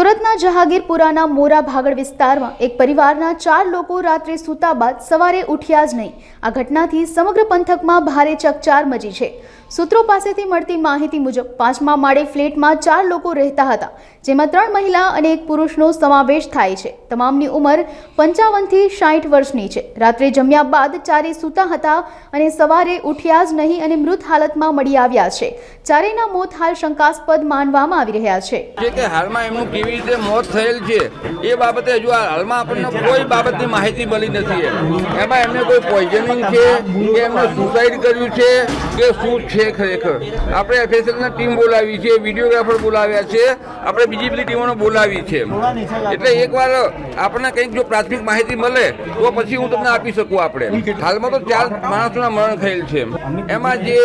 સુરતના જહાંગીરપુરાના મોરા ભાગળ વિસ્તારમાં એક પરિવારના ચાર લોકો રાત્રે સૂતા બાદ સવારે ઉઠ્યા જ નહીં. આ ઘટનાથી સમગ્ર પંથકમાં ભારે ચકચાર મચી છે. સૂત્રો પાસેથી મળતી માહિતી મુજબ પાંચમા માળે ફ્લેટમાં ચાર લોકો રહેતા હતા, જેમાં ત્રણ મહિલા અને એક પુરુષનો સમાવેશ થાય છે. તમામની ઉંમર પંચાવનથી સાઠ વર્ષની છે. રાત્રે જમ્યા બાદ ચારે સૂતા હતા અને સવારે ઉઠ્યા જ નહીં અને મૃત હાલતમાં મળી આવ્યા છે. ચારેયના મોત હાલ શંકાસ્પદ માનવામાં આવી રહ્યા છે. છે હાલમાં એમનું કેવી રીતે મોત થયેલ છે, એ બાબતે હજુ હાલમાં આપણને કોઈ બાબતની માહિતી મળી નથી. એમાં એમને કોઈ પોઈઝનિંગ છે, કે એમને સુસાઇડ કર્યું છે, કે શું છે ખરેખર. આપણે એફએસએલની ટીમ બોલાવી છે વિડીયોગ્રાફર બોલાવ્યા છે, આપણે બીજી બધી ટીમોને બોલાવી છે. એટલે એકવાર આપણને કંઈક જો પ્રાથમિક માહિતી મળે, તો પછી હું તમને આપી શકું આપણે. હાલમાં તો ચાર માણસોના મરણ થયેલ છે. એમાં જે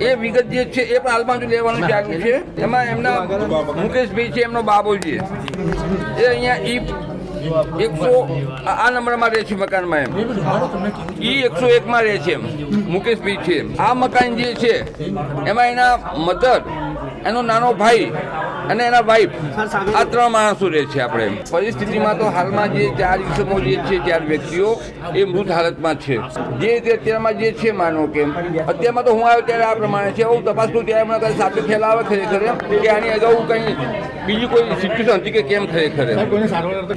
એ વિગત જે છે, એ પણ હાલમાં હજુ લેવાનું ચાલુ છે. એમાં એમના મુકેશભાઈ છે એમનો બાબો છે. એ અહીંયા ઈ એકસો આ નંબરમાં રહે છે મકાનમાં એમ. ઈ એકસો એકમાં રહે છે એમ. મુકેશભાઈ છે આ મકાન જે છે, એમાં એના મધર, એનો નાનો ભાઈ અને એના વાઈફ આ ત્રણ માણસો રહે છે આપણે. પરિસ્થિતિમાં તો હાલમાં જે ચાર ઇસમો જે છે ચાર વ્યક્તિઓ એ મૃત હાલતમાં છે. જે રીતે અત્યારમાં જે છે માનો કે અત્યારમાં તો હું આવ્યો ત્યારે આ પ્રમાણે છે. હું તપાસ કરું ત્યારે મને સાચો ખ્યાલ આવે ખરેખર કે આની અગાઉ કંઈ બીજી કોઈ સિચ્યુએશન હતી કે કેમ ખરેખર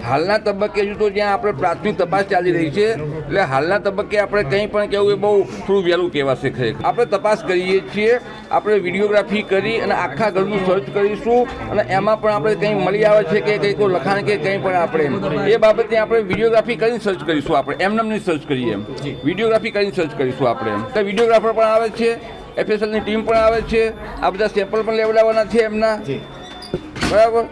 હાલના તબક્કે હજુ તો જ્યાં આપણે પ્રાથમિક તપાસ ચાલી રહી છે એટલે હાલના તબક્કે આપણે કંઈ પણ કહેવું એ બહુ થોડું વહેલું કહેવાશે ખરેખર. આપણે તપાસ કરીએ છીએ આપણે વિડીયોગ્રાફી કરી અને આખા ઘરનું સર્ચ કરીશું અને એમાં પણ આપણે કંઈ મળી આવે છે કે કંઈ કોઈ લખાણ કે કંઈ પણ આપણે એ બાબતે આપણે વિડીયોગ્રાફી કરીને સર્ચ કરીશું આપણે. એમને નમની સર્ચ કરીએ એમ. વિડીયોગ્રાફી કરીને સર્ચ કરીશું આપણે એમ. તો વિડીયોગ્રાફર પણ આવે છે એફએસએલની ટીમ પણ આવે છે આ બધા સેમ્પલ પણ લેવડાવવાના છે એમના. બરાબર?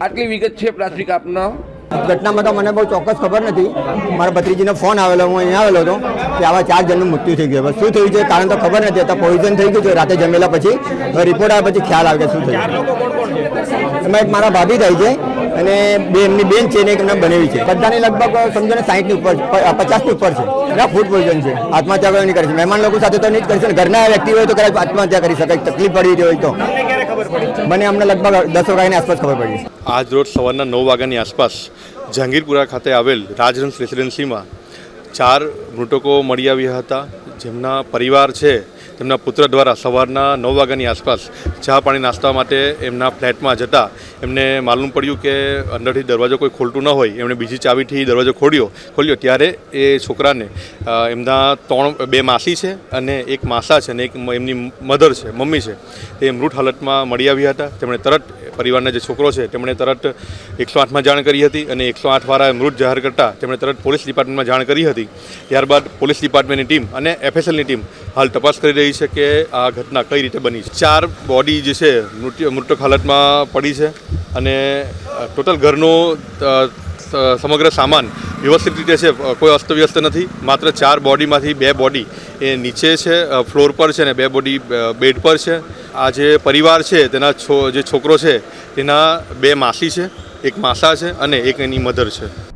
આટલી વિગત છે પ્રાથમિક આપનો. ઘટનામાં તો મને બહુ ચોક્કસ ખબર નથી. મારા ભત્રીજીનો ફોન આવેલો હું અહીંયા આવેલો હતો કે આવા ચાર જણનું મૃત્યુ થઈ ગયું. બસ શું થયું છે કારણ તો ખબર નથી. અત્યારે પોઈઝન થઈ ગયું છે. રાતે જમેલા પછી રિપોર્ટ આવ્યા પછી ખ્યાલ આવે કે શું થયું. એમાં એક મારા ભાભી થાય છે અને બે એમની બેન છે ને એક એમને બનેવી છે. બધાની લગભગ સમજો ને સાહીઠની ઉપર પચાસની ઉપર છે. એટલે ફૂડ પોઈઝન છે. આત્મહત્યા કોઈ નહીં કરી શકે. મહેમાન લોકો સાથે તો નહીં જ કરી શકે. ઘરના વ્યક્તિ હોય તો કદાચ આત્મહત્યા કરી શકે તકલીફ પડી હોય તો. મને અમને લગભગ દસ વાગ્યાની આસપાસ ખબર પડી. આજ રોજ સવારના નવ વાગ્યાની આસપાસ જહાંગીરપુરા ખાતે આવેલ રાજહંસ રેસિડેન્સીમાં ચાર મૃતકો મળી આવ્યા હતા. જેમના પરિવાર છે તેમના પુત્ર દ્વારા સવારના નવ વાગ્યાની આસપાસ ચા પાણી નાસ્તા માટે એમના ફ્લેટમાં જતા એમને માલુમ પડ્યું કે અંદરથી દરવાજો કોઈ ખોલતું ન હોય. એમણે બીજી ચાવીથી દરવાજો ખોલ્યો. ખોલ્યો ત્યારે એ છોકરાને એમના ત્રણ, બે માસી છે અને એક માસા છે અને એક એમની મધર છે, મમ્મી છે. તે મૃત હાલતમાં મળી આવ્યા હતા. તેમણે તરત પરિવારના જે છોકરો છે, તેમણે તરત એકસો આઠમાં જાણ કરી હતી અને એકસો આઠવાળા મૃત જાહેર કરતા તેમણે તરત પોલીસ ડિપાર્ટમેન્ટમાં જાણ કરી હતી. ત્યારબાદ પોલીસ ડિપાર્ટમેન્ટની ટીમ અને એફએસએલની ટીમ હાલ તપાસ કરી રહી છે કે આ ઘટના કઈ રીતે બની છે. ચાર બોડી જે છે, મૃત્યુ, મૃતક હાલતમાં પડી છે અને ટોટલ ઘરનો સમગ્ર સામાન વ્યવસ્થિત રીતે છે. કોઈ અસ્તવ્યસ્ત નથી. માત્ર ચાર બોડીમાંથી બે બોડી એ નીચે છે ફ્લોર પર છે ને બે બોડી બેડ પર છે. આ જે પરિવાર છે, તેના જે છોકરો છે, તેના બે માસી છે, એક માસા છે અને એક એની મધર છે.